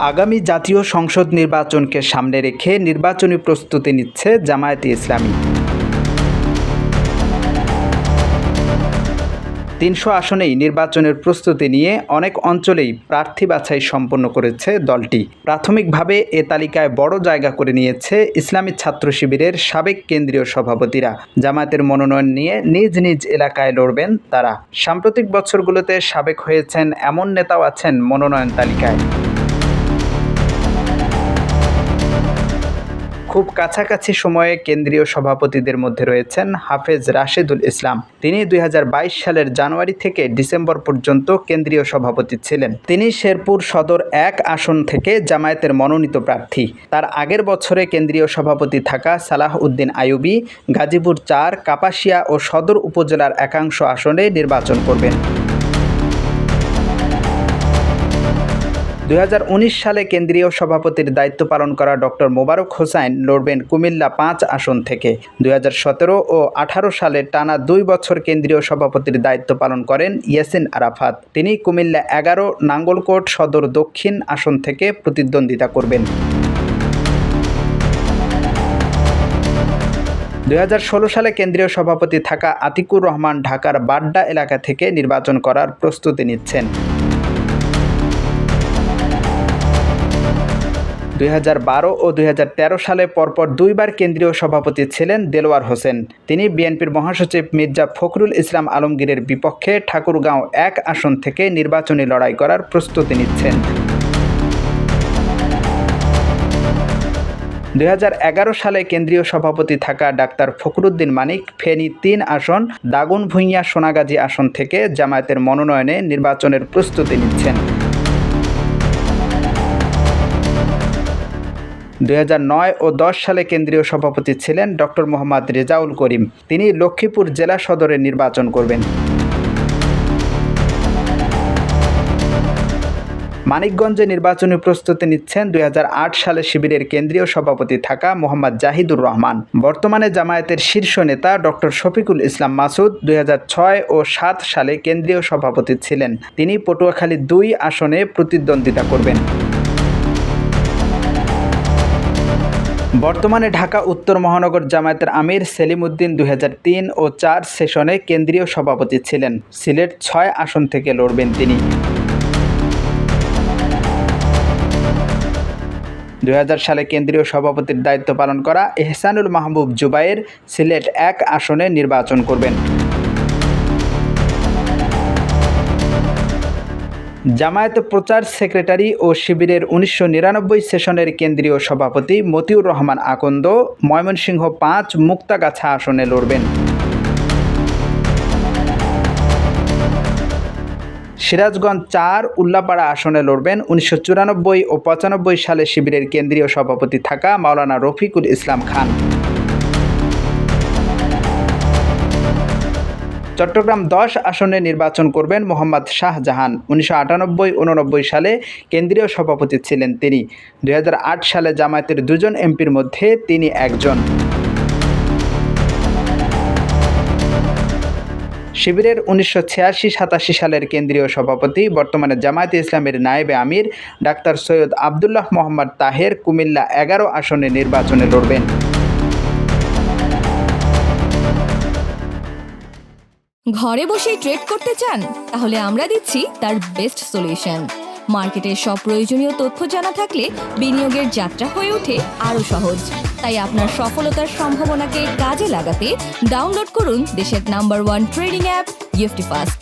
আগামী জাতীয় সংসদ নির্বাচনকে সামনে রেখে নির্বাচনী প্রস্তুতি নিচ্ছে জামায়াতে ইসলামী। তিনশো আসনেই নির্বাচনের প্রস্তুতি নিয়ে অনেক অঞ্চলেই প্রার্থী বাছাই সম্পন্ন করেছে দলটি। প্রাথমিকভাবে এ তালিকায় বড় জায়গা করে নিয়েছে ইসলামী ছাত্র শিবিরের সাবেক কেন্দ্রীয় সভাপতিরা। জামায়াতের মনোনয়ন নিয়ে নিজ নিজ এলাকায় লড়বেন তারা। সাম্প্রতিক বছরগুলোতে সাবেক হয়েছেন এমন নেতাও আছেন মনোনয়ন তালিকায়। খুব কাছাকাছি সময়ে কেন্দ্রীয় সভাপতিদের মধ্যে রয়েছেন হাফেজ রাশেদুল ইসলাম। তিনি দুই হাজার বাইশ সালের জানুয়ারি থেকে ডিসেম্বর পর্যন্ত কেন্দ্রীয় সভাপতি ছিলেন। তিনি শেরপুর সদর এক আসন থেকে জামায়াতের মনোনীত প্রার্থী। তার আগের বছরে কেন্দ্রীয় সভাপতি থাকা সালাহ উদ্দিন আইয়ুবী গাজীপুর চার, কাপাসিয়া ও সদর উপজেলার একাংশ আসনে নির্বাচন করবেন। দুই হাজার উনিশ সালে কেন্দ্রীয় সভাপতির দায়িত্ব পালন করা ডক্টর মোবারক হোসাইন লড়বেন কুমিল্লা পাঁচ আসন থেকে। দুই হাজার সতেরো ও আঠারো সালে টানা দুই বছর কেন্দ্রীয় সভাপতির দায়িত্ব পালন করেন ইয়াসিন আরাফাত। তিনি কুমিল্লা এগারো, নাঙ্গলকোট সদর দক্ষিণ আসন থেকে প্রতিদ্বন্দ্বিতা করবেন। দু হাজার ষোলো সালে কেন্দ্রীয় সভাপতি থাকা আতিকুর রহমান ঢাকার বাড্ডা এলাকা থেকে নির্বাচন করার প্রস্তুতি নিচ্ছেন। দুই হাজার বারো ও দুই হাজার তেরো সালে পরপর দুইবার কেন্দ্রীয় সভাপতি ছিলেন দেলোয়ার হোসেন। তিনি বিএনপির মহাসচিব মির্জা ফখরুল ইসলাম আলমগীরের বিপক্ষে ঠাকুরগাঁও এক আসন থেকে নির্বাচনী লড়াই করার প্রস্তুতি নিচ্ছেন। দুই হাজার এগারো সালে কেন্দ্রীয় সভাপতি থাকা ডাক্তার ফখরুদ্দিন মানিক ফেনী তিন আসন দাগুন ভূঁইয়া সোনাগাজী আসন থেকে জামায়াতের মনোনয়নে নির্বাচনের প্রস্তুতি নিচ্ছেন। দুই হাজার নয় ও দশ সালে কেন্দ্রীয় সভাপতি ছিলেন ডক্টর মোহাম্মদ রেজাউল করিম। তিনি লক্ষ্মীপুর জেলা সদরে নির্বাচন করবেন। মানিকগঞ্জে নির্বাচনী প্রস্তুতি নিচ্ছেন দুই হাজার আট সালে শিবিরের কেন্দ্রীয় সভাপতি থাকা মোহাম্মদ জাহিদুর রহমান। বর্তমানে জামায়াতের শীর্ষ নেতা ডক্টর শফিকুল ইসলাম মাসুদ দুই হাজার ছয় ও সাত সালে কেন্দ্রীয় সভাপতি ছিলেন। তিনি পটুয়াখালী দুই আসনে প্রতিদ্বন্দ্বিতা করবেন। বর্তমানে ঢাকা, উত্তর মহানগর জামায়াতের আমির সেলিম উদ্দিন দু হাজার তিন ও চার সেশনে কেন্দ্রীয় সভাপতি ছিলেন। সিলেট ছয় আসন থেকে লড়বেন তিনি। দু হাজার সালে কেন্দ্রীয় সভাপতির দায়িত্ব পালন করা এহসানুল মাহবুব জুবাইর সিলেট এক আসনে নির্বাচন করবেন। জামায়াত প্রচার সেক্রেটারি ও শিবিরের উনিশশো নিরানব্বই সেশনের কেন্দ্রীয় সভাপতি মতিউর রহমান আকন্দ ময়মনসিংহ পাঁচ মুক্তাগাছা আসনে লড়বেন। সিরাজগঞ্জ চার উল্লাপাড়া আসনে লড়বেন উনিশশো চুরানব্বই ও পঁচানব্বই সালে শিবিরের কেন্দ্রীয় সভাপতি থাকা মাওলানা রফিকুল ইসলাম খান। চট্টগ্রাম দশ আসনে নির্বাচন করবেন মোহাম্মদ শাহজাহান। উনিশশো আটানব্বই উননব্বই সালে কেন্দ্রীয় সভাপতি ছিলেন তিনি। দু হাজার আট সালে জামায়াতের দুজন এমপির মধ্যে তিনি একজন। শিবিরের উনিশশো ছিয়াশি সাতাশি সালের কেন্দ্রীয় সভাপতি, বর্তমানে জামায়াতে ইসলামের নায়েবে আমির, ডাক্তার সৈয়দ আবদুল্লাহ মোহাম্মদ তাহের কুমিল্লা এগারো আসনে নির্বাচনে লড়বেন। ঘরে বসে ট্রেড করতে চান, তাহলে আমরা দিচ্ছি তার বেস্ট সলিউশন মার্কেটের সব প্রয়োজনীয় তথ্য জানা থাকলে বিনিয়োগের যাত্রা হয়ে ওঠে আরও সহজ। তাই আপনার সফলতার সম্ভাবনাকে কাজে লাগাতে ডাউনলোড করুন দেশের number one trading app EFT fast